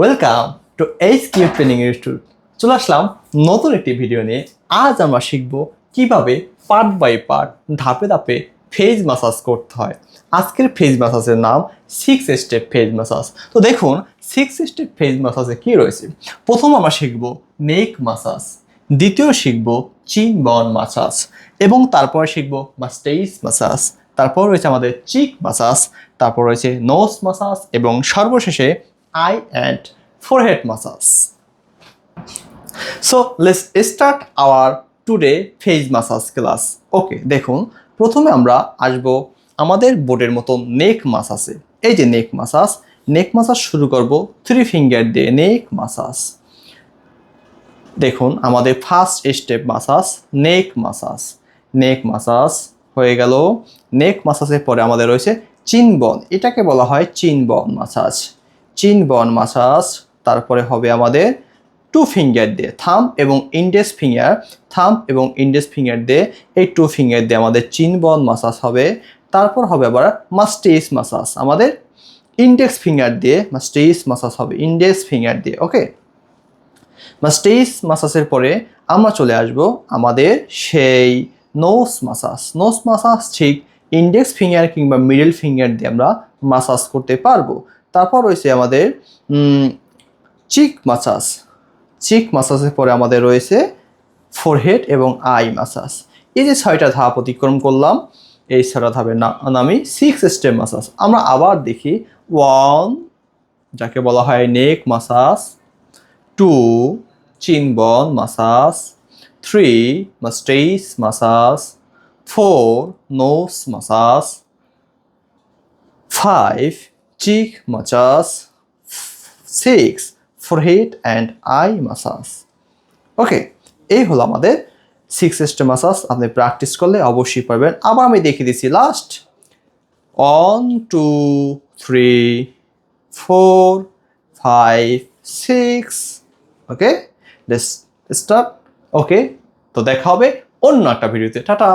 Welcome to H Q training institute চলে আসলাম নতুন একটি ভিডিও নিয়ে। আজ আমরা শিখব কীভাবে পার্ট বাই পার্ট ধাপে ধাপে ফেজ মাসাজ করতে হয়। আজকের ফেজ মাসাজের নাম সিক্স স্টেপ ফেজ মাসাজ তো দেখুন সিক্স স্টেপ ফেজ মাসাজে কী রয়েছে? প্রথম আমরা শিখব নেক মাসাজ দ্বিতীয় শিখব চিন বন মাসাজ এবং তারপরে শিখব মাস্টেইস মাসাজ তারপর রয়েছে আমাদের চিক মাসাজ তারপর রয়েছে নোস মাসাজ এবং সর্বশেষে eye and forehead massage so let's start our today face massage class okay দেখুন, প্রথমে আমরা আসব আমাদের বোর্ডের মতো নেক মাসাজে এই যে নেক মাসাজ নেক মাসাজ শুরু করব থ্রি ফিঙ্গার দিয়ে নেক মাসাজ দেখুন, আমাদের first step massage neck massage neck massage হয়ে গেল। নেক মাসাজের পরে আমাদের রয়েছে চিনবন এটাকে বলা হয় চিনবন মাসাজ চিনবন মাসাজ, তারপরে হবে আমাদের টু ফিঙ্গার দিয়ে থাম এবং ইন্ডেক্স ফিঙ্গার থাম এবং ইন্ডেক্স ফিঙ্গার দিয়ে এই টু ফিঙ্গার দিয়ে আমাদের চিনবন মাসাজ হবে। তারপর হবে আবার মাস্টেইস মাসাজ, আমাদের ইন্ডেক্স ফিঙ্গার দিয়ে মাস্টেইস মাসাজ হবে ইন্ডেক্স ফিঙ্গার দিয়ে, ওকে? মাস্টেইস মাসাজের পরে আমরা চলে আসব আমাদের সেই নোস মাসাজ। নোস মাসাজ ঠিক ইন্ডেক্স ফিঙ্গার কিংবা মিডল ফিঙ্গার দিয়ে আমরা মাসাজ করতে পারব। তারপর রয়েছে আমাদের চিক মাসাজ। চিক মাসাজের পরে আমাদের রয়েছে ফোরহেড এবং আই মাসাজ। এই যে ছয়টা ধাপ অতিক্রম করলাম, এই ছয়টা ধাপের নামই সিক্স স্টেপ মাসাজ। আমরা আবার দেখি, ওয়ান, যাকে বলা হয় neck massage, two, chin bone massage, three, mastoids massage, four, nose massage, five cheek massage six forehead and eye massage okay এই হলো আমাদের সিক্স স্টেপ মাসাজ আপনি প্র্যাকটিস করলে অবশ্যই পারবেন। আবার আমি দেখিয়ে দিচ্ছি last one two three four five six okay start okay তো দেখা হবে অন্য একটা ভিডিওতে টাটা